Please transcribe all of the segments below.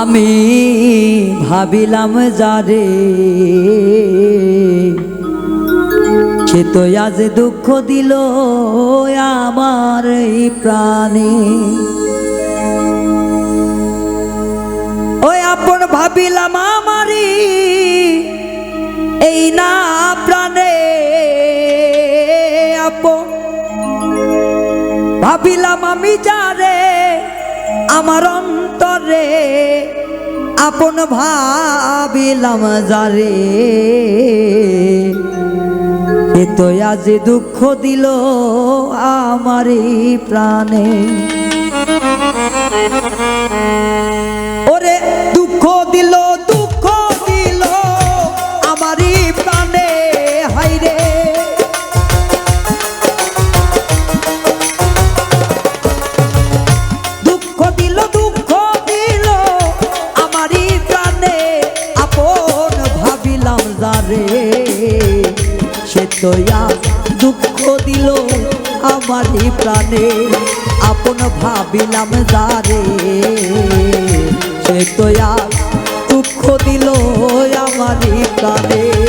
আমি ভাবিলাম যারে সে তো আজ দুঃখ দিল আমার এই প্রাণে। ওই আপন ভাবিলাম আমারি এই না প্রাণে। আপন ভাবিলাম আমি যারে আমার অন্তরে আপন ভাবিলাম যারে। এত আজে দুঃখ দিল আমারই প্রাণে। হারালি প্রাণে আপন ভাবিলাম যারে। সে তো আর দুঃখ দিল আমারই প্রাণে।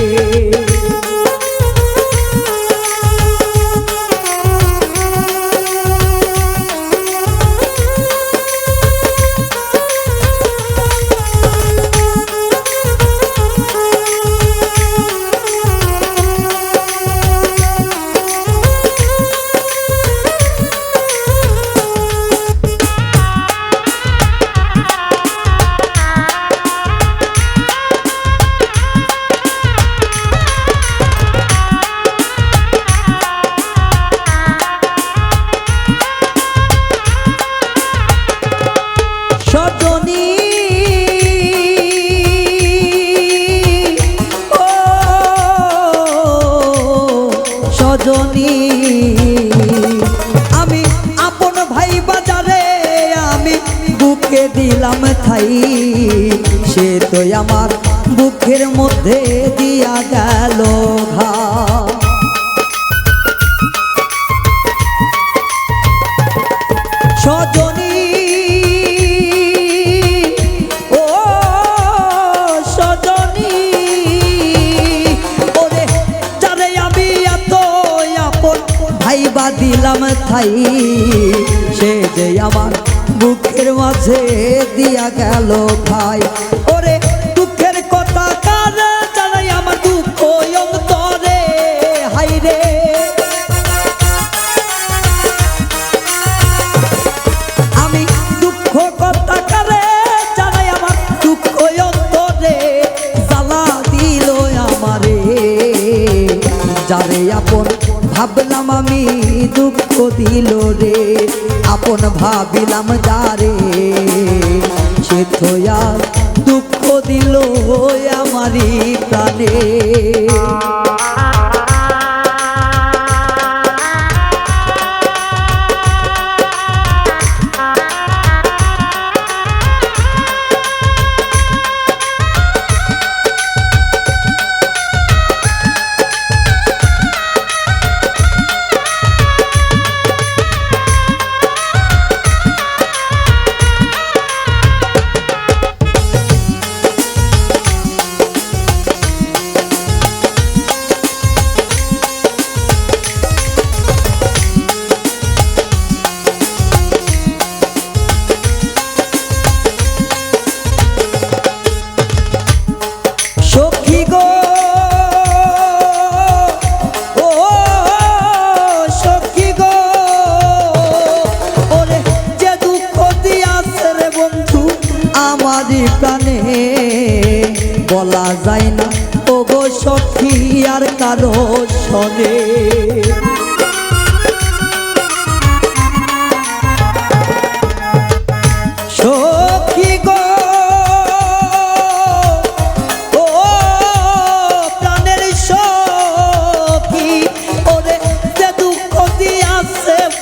de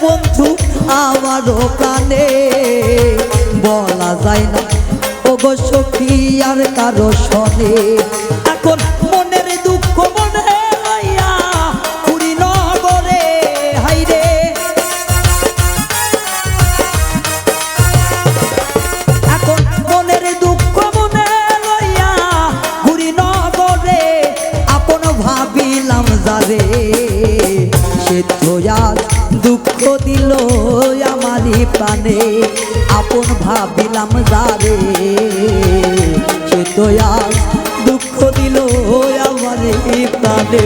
বন্ধু আমার কানে বলা যায় না। ওগো সখী আর কারও শনে। এখন দুঃখ দিল আমারই প্রাণে। আপন ভাবিলাম যারে। সে তো দুঃখ দিল আমারই প্রাণে।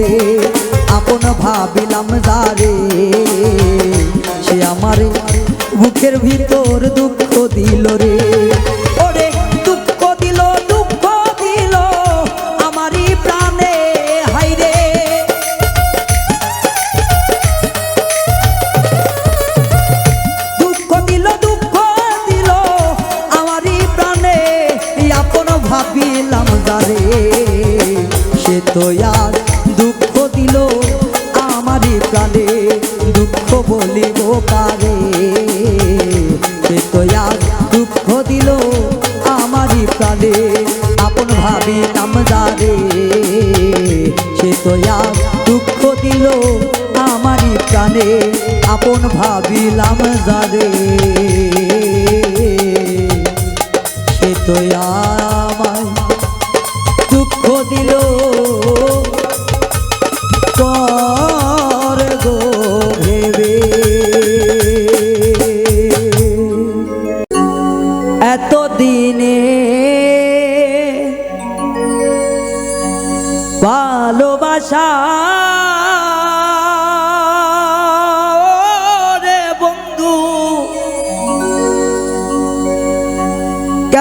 মরে আপন ভাবিলাম যারে আপন ভাবিলাম যারে সে তো আমায় দুঃখ দিল। গো ভালোবাসা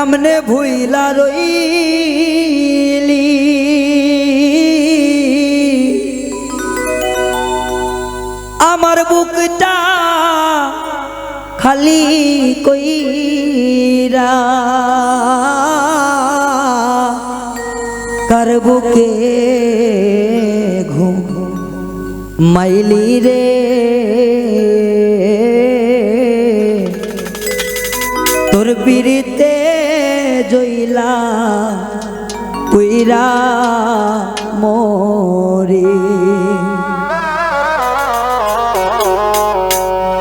কেমনে ভুইলা রইলি। আমার বুকটা খালি কইরা। কার বুকে ঘুম মাইলি রে? তোর বিরিতে মরি।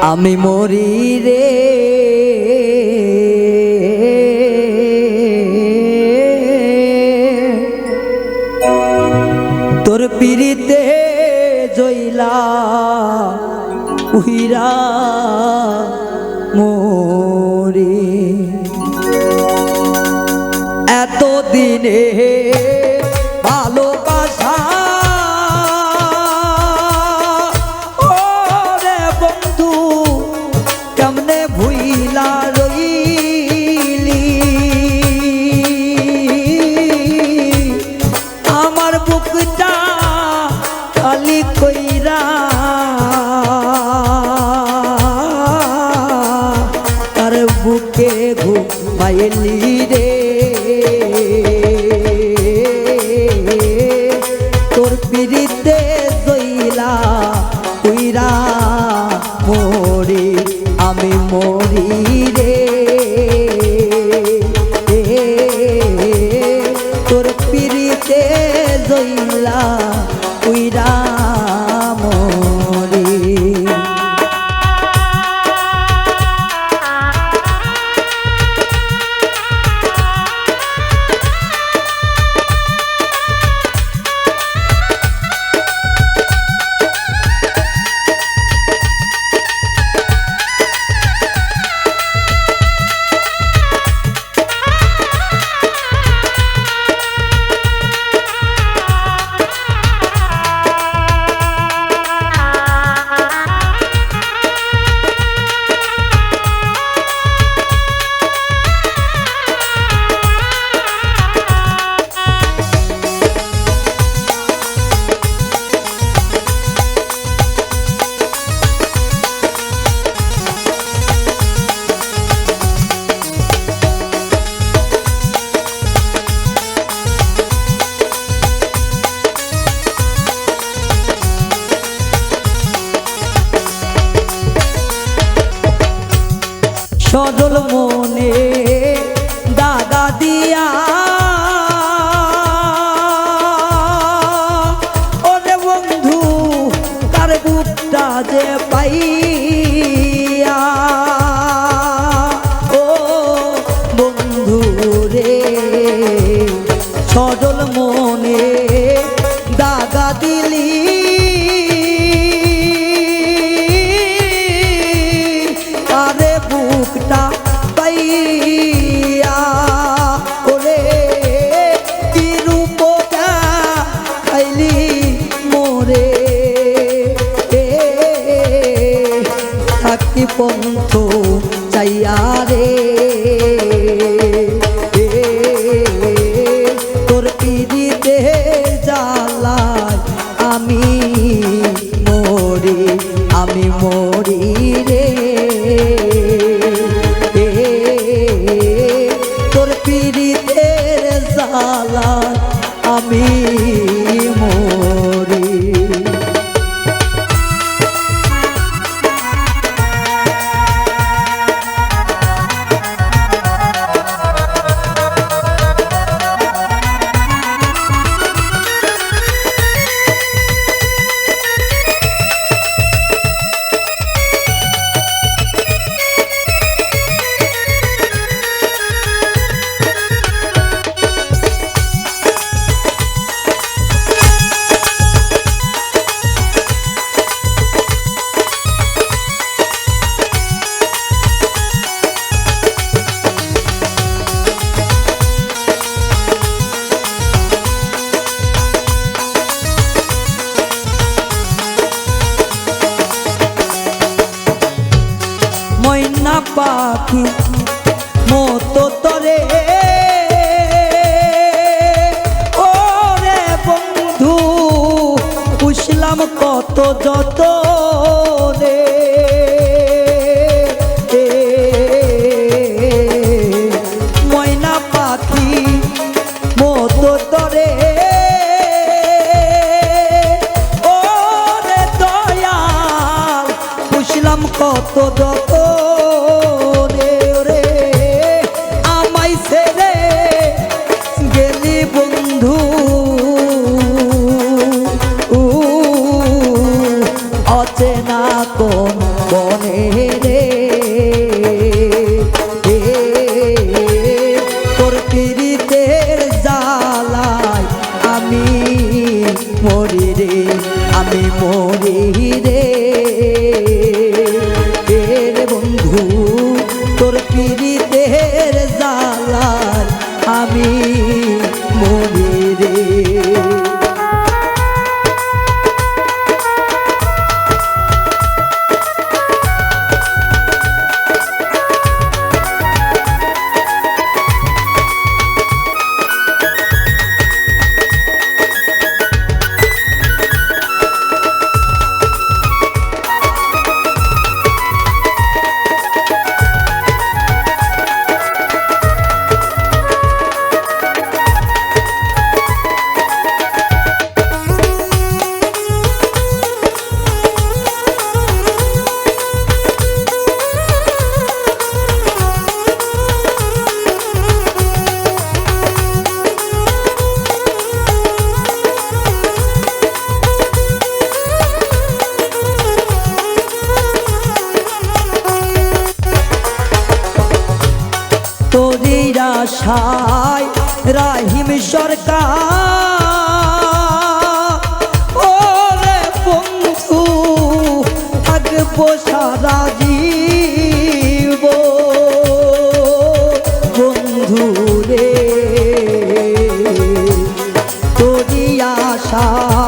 আমি মরি রে। তোর পিড়িতে জইলা উহিরা রে থাকি 好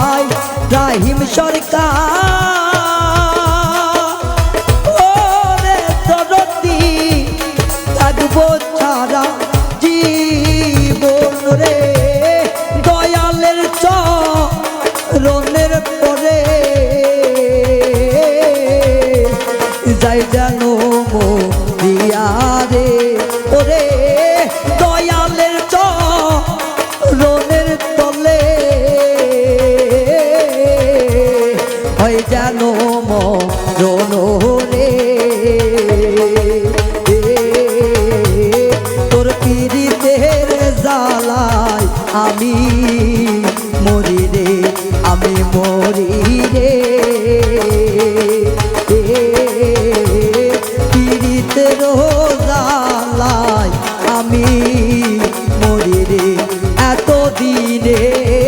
কতদিনে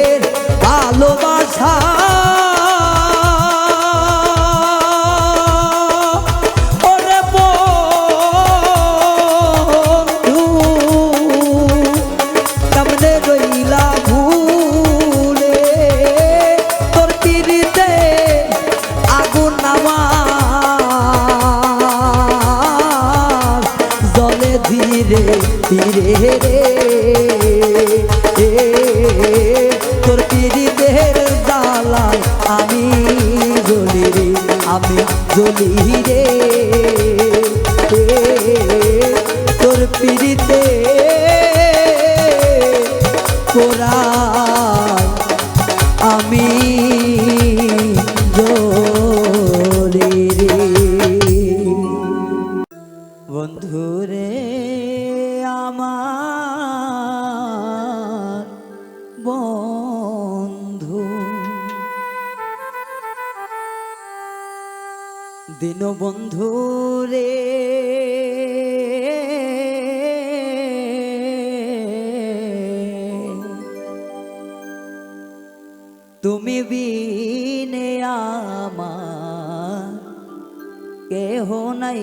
বন্ধুরে আমার বন্ধু। দিন বন্ধুরে তুমি বিনে আমার কেহ নাই।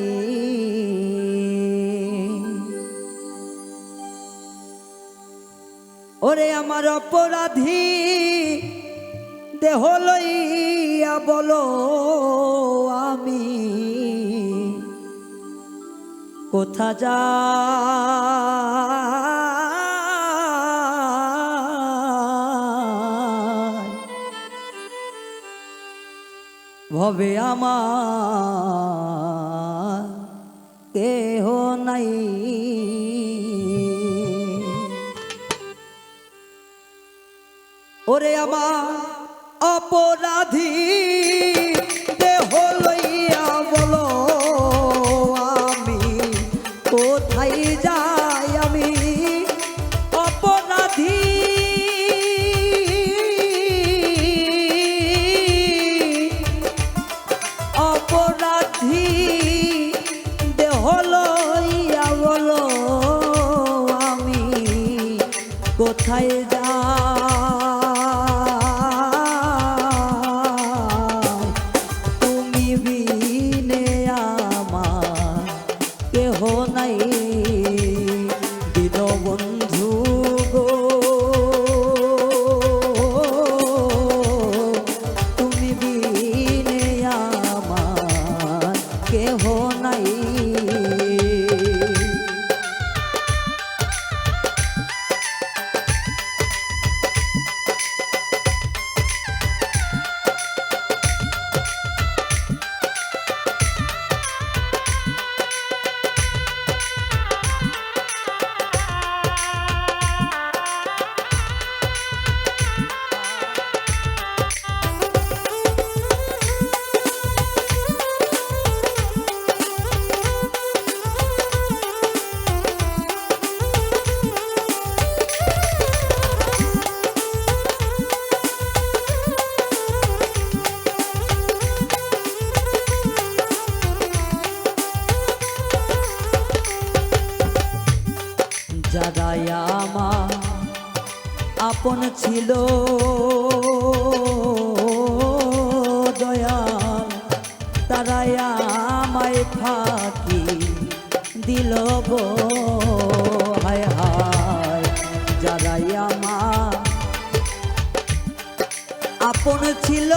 ওরে আমার অপরাধী দেহ লইয়া বল আমি। কোথা যা ভবে আমার দেহ নাই। ওরে আমার অপরাধী। দাদাই আমার আপন ছিল। দয়াল, তারাই আমায় ফাঁকি দিল গো। হায় হায়, যারাই আমার আপন ছিল।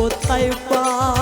我太棒。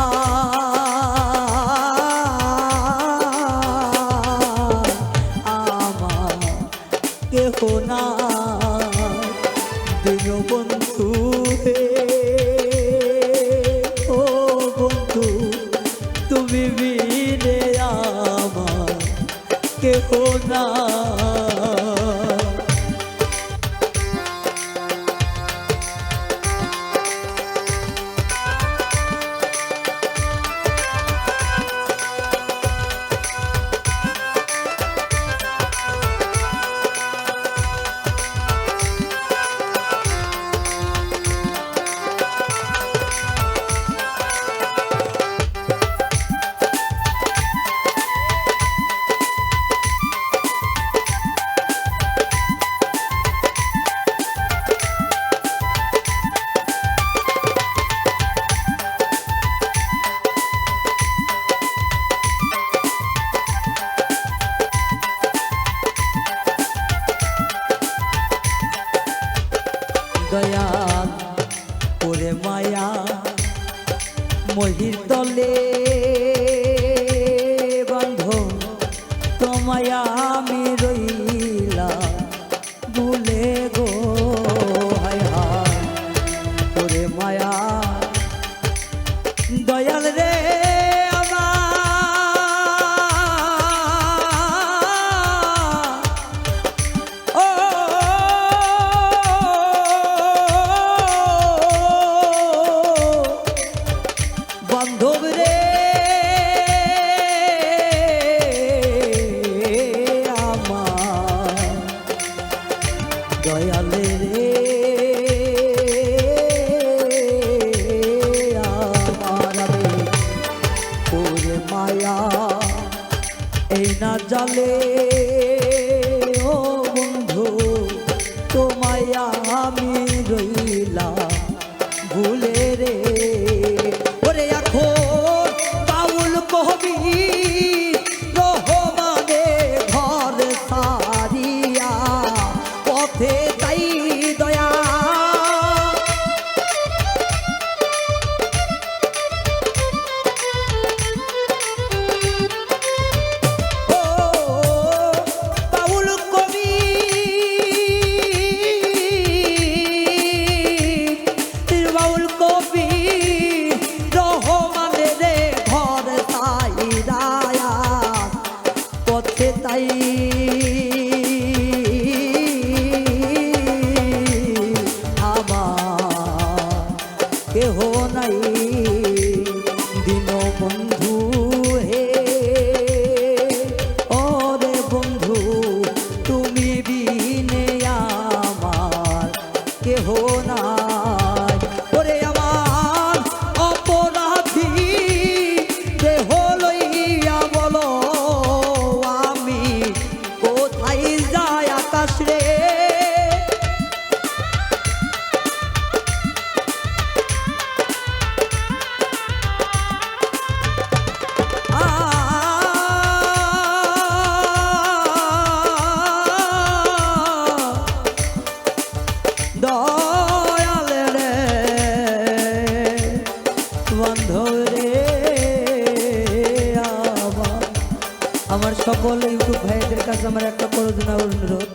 সকল ইউটিউব ভাইদের কাছে আমার একটা করজনা অনুরোধ।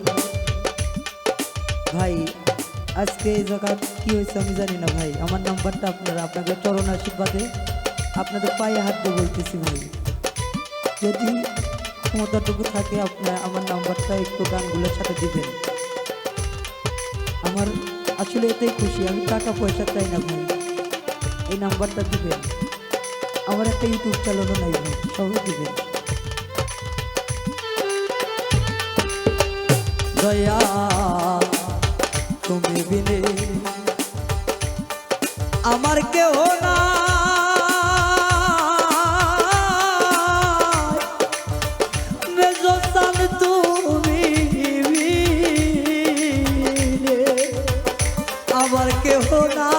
ভাই, আজকে এই জায়গা কি হয়েছে আমি জানি না ভাই। আমার নাম্বারটা আপনারা, আপনাকে চরণ আশীর্বাদে আপনাদের পায়ে হাত দিয়ে বলতেছি ভাই। যদি ক্ষমতাটুকু থাকে, আপনার আমার নাম্বারটা একটু গানগুলোর সাথে দিবেন। আমার আসলে এতেই খুশি, আমি টাকা পয়সা চাই না ভাই। এই নাম্বারটা দিবেন। আমার একটা ইউটিউব চ্যানেলও নাই ভাই, সবই দিবেন। দয়া তুমি বিনে আমার কেহ না আমার কেহ না